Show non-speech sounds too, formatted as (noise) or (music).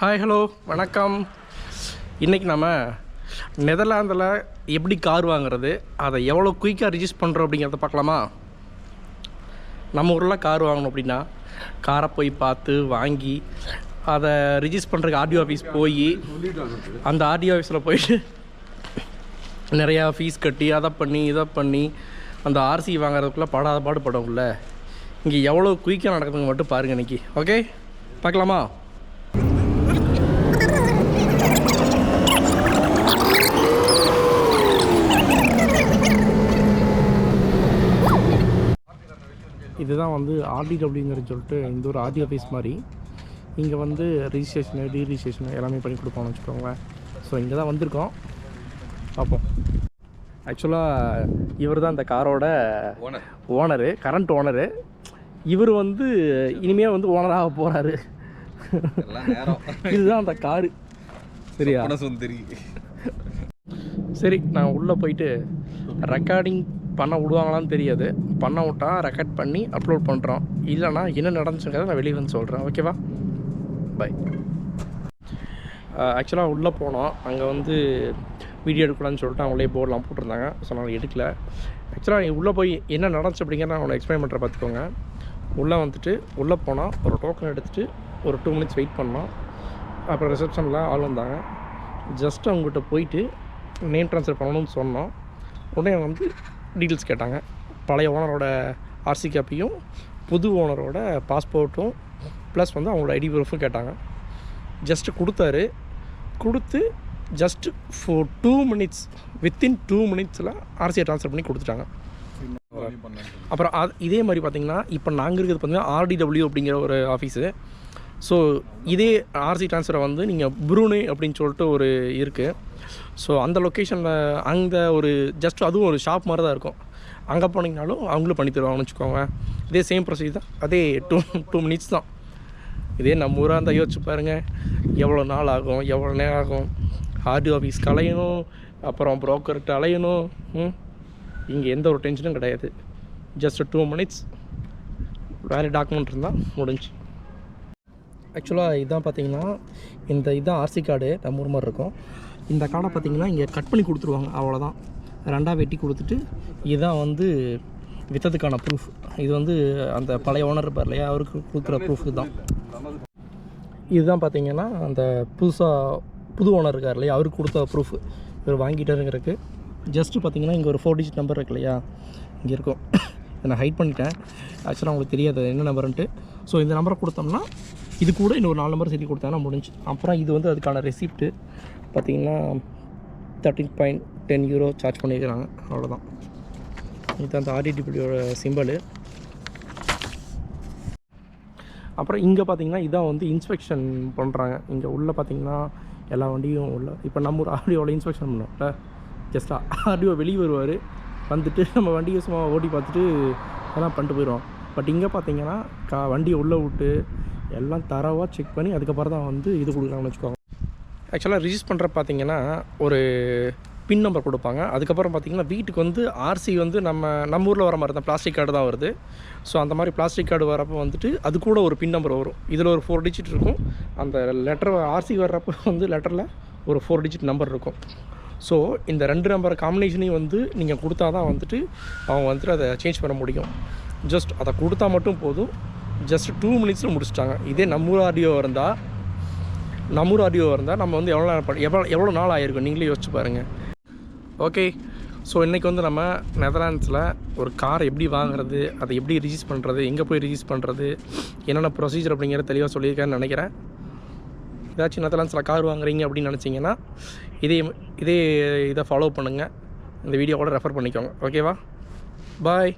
Hi hello வணக்கம். இன்றைக்கி நம்ம நெதர்லாந்தில் எப்படி கார் வாங்குறது அதை எவ்வளோ குயிக்காக ரிஜிஸ்ட் பண்ணுறோம் அப்படிங்கிறத பார்க்கலாமா? நம்ம ஊரில் கார் வாங்கணும் அப்படின்னா காரை போய் பார்த்து வாங்கி அதை ரிஜிஸ்ட் பண்ணுறதுக்கு ஆர்டிஓ ஆஃபீஸ் போய் அந்த ஆர்டிஓ ஆஃபீஸில் போயிட்டு நிறையா ஃபீஸ் கட்டி அதை பண்ணி இதை பண்ணி அந்த ஆர்சி வாங்குறதுக்குள்ளே படாத பாடு படம்ல. இங்கே எவ்வளோ குயிக்காக நடக்குதுங்க மட்டும் பாருங்கள் இன்னைக்கு. ஓகே பார்க்கலாமா? இதுதான் வந்து ஆர்டிடபிள்யூங்கிறது சொல்லிட்டு இந்த ஒரு ஆர்டி ஆஃபீஸ் மாதிரி இங்கே வந்து ரிஜிஸ்ட்ரேஷனு டீரிஜிஸ்ட்ரேஷனு எல்லாமே பண்ணி கொடுப்பாங்கன்னு வச்சுக்கோங்களேன். ஸோ இங்கே தான் வந்திருக்கோம். பார்ப்போம் ஆக்சுவலாக இவர் தான் இந்த காரோட ஓனர் கரண்ட் ஓனரு இவர் வந்து இனிமேல் வந்து ஓனராக போகிறாரு இதுதான் அந்த காரு. சரியா? சுந்தரி. சரி நான் உள்ளே போயிட்டு ரெக்கார்டிங் பண்ண விடுவாங்களான்னு தெரியாது. பண்ண விட்டா ரெக்கார்ட் பண்ணி அப்லோட் பண்ணுறோம் இல்லைனா என்ன நடந்துச்சுங்கிறத நான் வெளியே uh, வந்து சொல்கிறேன் ஓகேவா பை ஆக்சுவலாக உள்ளே போனோம். அங்கே வந்து வீடியோ எடுக்கலாம்னு சொல்லிட்டு அவங்களே போர்டெலாம் போட்டிருந்தாங்க. ஸோ நான் எடுக்கல. ஆக்சுவலாக உள்ளே போய் என்ன நடந்துச்சு அப்படிங்கிறத நான் உங்களை எக்ஸ்பிளைன் பண்ணுற பார்த்துக்கோங்க. உள்ளே வந்துட்டு உள்ளே போனால் ஒரு டோக்கன் எடுத்துகிட்டு ஒரு டூ மினிட்ஸ் வெயிட் பண்ணோம். அப்புறம் ரிசப்ஷனில் ஆள் வந்தாங்க. ஜஸ்ட் அவங்ககிட்ட போயிட்டு நேம் ட்ரான்ஸ்ஃபர் பண்ணணும்னு சொன்னோம். உடனே வந்து டீட்டெயில்ஸ் கேட்டாங்க. பழைய ஓனரோட ஆர்சி காப்பியும் புது ஓனரோட பாஸ்போர்ட்டும் ப்ளஸ் வந்து அவங்களோட ஐடி ப்ரூஃபும் கேட்டாங்க. ஜஸ்ட்டு கொடுத்தாரு. கொடுத்து just four two minutes within two மினிட்ஸில் ஆர்சியை ட்ரான்ஸ்ஃபர் பண்ணி கொடுத்துட்டாங்க. அப்புறம் அது இதே மாதிரி பார்த்தீங்கன்னா இப்போ நாங்கள் இருக்கிறது பார்த்தீங்கன்னா ஆர்டிடபிள்யூ அப்படிங்கிற ஒரு ஆஃபீஸு ஸோ இதே ஆர்சி ட்ரான்ஸ்ஃபரை வந்து நீங்கள் புரூனே அப்படின்னு சொல்லிட்டு ஒரு இருக்குது ஸோ அந்த லொக்கேஷனில் அந்த ஒரு ஜஸ்ட் அதுவும் ஒரு ஷாப் மாதிரி தான் இருக்கும். அங்கே போனீங்கனாலும் அவங்களும் பண்ணி தருவாங்கன்னு வச்சுக்கோங்க. இதே சேம் ப்ரொசீஜர் தான். அதே டூ டூ மினிட்ஸ் தான். இதே நம்ம ஊராக இருந்தால் யோசிச்சு பாருங்கள் எவ்வளோ நாள் ஆகும்? எவ்வளோ நேரம் ஆகும்? ஆர்டி ஆஃபீஸ் கலையணும். அப்புறம் ப்ரோக்கர்கிட்ட அலையணும். ம்? இங்கே எந்த ஒரு டென்ஷனும் கிடையாது. ஜஸ்ட் டூ மினிட்ஸ் வேறு டாக்குமெண்ட் இருந்தால் முடிஞ்சு. ஆக்சுவலாக இதான் பார்த்தீங்கன்னா இந்த இதான் ஆர்சி கார்டு நம்ம ஊர் மாதிரி இருக்கும். இந்த கார்டை பார்த்தீங்கன்னா இங்கே கட் பண்ணி கொடுத்துருவாங்க. அவ்வளோதான் ரெண்டாக வெட்டி கொடுத்துட்டு இதுதான் வந்து வித்ததுக்கான ப்ரூஃப் இது வந்து அந்த பழைய ஓனர் இருப்பார் இல்லையா அவருக்கு கொடுக்குற ப்ரூஃப் தான். இதுதான் பார்த்தீங்கன்னா அந்த புதுசாக புது ஓனர் இருக்கார் இல்லையா அவருக்கு கொடுத்த ப்ரூஃப் இவர் வாங்கிட்டாருங்கிறதுக்கு. ஜஸ்ட்டு பார்த்தீங்கன்னா இங்கே ஒரு ஃபோர் டிஜிட் நம்பர் இருக்கு இல்லையா இங்கே இருக்கும். (coughs) இதை நான் ஹைட் பண்ணிட்டேன். ஆக்சுவலாக உங்களுக்கு தெரியாது என்ன நம்பருன்ட்டு ஸோ இந்த நம்பரை கொடுத்தோம்னா இது கூட இன்னொரு நாலு நம்பர் சேர்த்து கொடுத்தாங்கன்னா முடிஞ்சு. அப்புறம் இது வந்து அதுக்கான ரெசிப்ட்டு பார்த்தீங்கன்னா thirteen point ten euro charge பண்ணியிருக்கிறாங்க அவ்வளோதான் இது அந்த ஆர்டிடிபிடியோட சிம்பிளு அப்புறம் இங்கே பார்த்தீங்கன்னா இதான் வந்து இன்ஸ்பெக்ஷன் பண்ணுறாங்க இங்கே உள்ளே பார்த்தீங்கன்னா எல்லா வண்டியும் உள்ள இப்போ நம்ம ஒரு ஆர்டிஓவில் இன்ஸ்பெக்ஷன் பண்ணோம்ல ஜஸ்ட்டாக ஆர்டிஓ வெளியே வருவார். வந்துட்டு நம்ம வண்டியை சும்மா ஓட்டி பார்த்துட்டு எல்லாம் பண்ணிட்டு போயிடுவோம். பட் இங்கே பார்த்தீங்கன்னா கா வண்டியை உள்ளே விட்டு எல்லாம் தரவாக செக் பண்ணி அதுக்கப்புறம் தான் வந்து இது கொடுக்குறாங்கன்னு வச்சுக்கோங்க. ஆக்சுவலாக ரிஜிஸ்ட் பண்ணுற பார்த்தீங்கன்னா ஒரு பின் நம்பர் கொடுப்பாங்க. அதுக்கப்புறம் பார்த்தீங்கன்னா வீட்டுக்கு வந்து ஆர்சி வந்து நம்ம நம்ம ஊரில் வர மாதிரி தான் பிளாஸ்டிக் கார்டு தான் வருது. ஸோ அந்த மாதிரி பிளாஸ்டிக் கார்டு வரப்போ வந்துட்டு அது கூட ஒரு பின் நம்பர் வரும். இதில் ஒரு ஃபோர் டிஜிட் இருக்கும். அந்த லெட்டர் ஆர்சி வர்றப்போ வந்து லெட்டரில் ஒரு ஃபோர் டிஜிட் நம்பர் இருக்கும். ஸோ இந்த ரெண்டு நம்பர் காம்பினேஷனையும் வந்து நீங்கள் கொடுத்தா தான் வந்துட்டு அவங்க வந்துட்டு அதை சேஞ்ச் பண்ண முடியும். ஜஸ்ட் அதை கொடுத்தா மட்டும் போதும். ஜஸ்ட் டூ மினிட்ஸில் முடிச்சிட்டாங்க. இதே நம்மூர் ஆடியோ இருந்தால் நம்மூர் ஆடியோ இருந்தால் நம்ம வந்து எவ்வளோ நேரம் எவ்வளோ எவ்வளோ நாள் ஆயிருக்கும்? நீங்களே யோசிச்சு பாருங்கள் ஓகே ஸோ இன்றைக்கி வந்து நம்ம நெதர்லாண்ட்ஸில் ஒரு கார் எப்படி வாங்குறது அதை எப்படி ரிஜிஸ் பண்ணுறது எங்கே போய் ரிஜிஸ் பண்ணுறது என்னென்ன ப்ரொசீஜர் அப்படிங்கிறத தெளிவாக சொல்லியிருக்கேன்னு நினைக்கிறேன். ஏதாச்சும் நெதர்லாண்ட்ஸில் கார் வாங்குறீங்க அப்படின்னு நினச்சிங்கன்னா இதே இதே இதை ஃபாலோ பண்ணுங்கள் இந்த வீடியோவோட ரெஃபர் பண்ணிக்கோங்க. ஓகேவா பாய்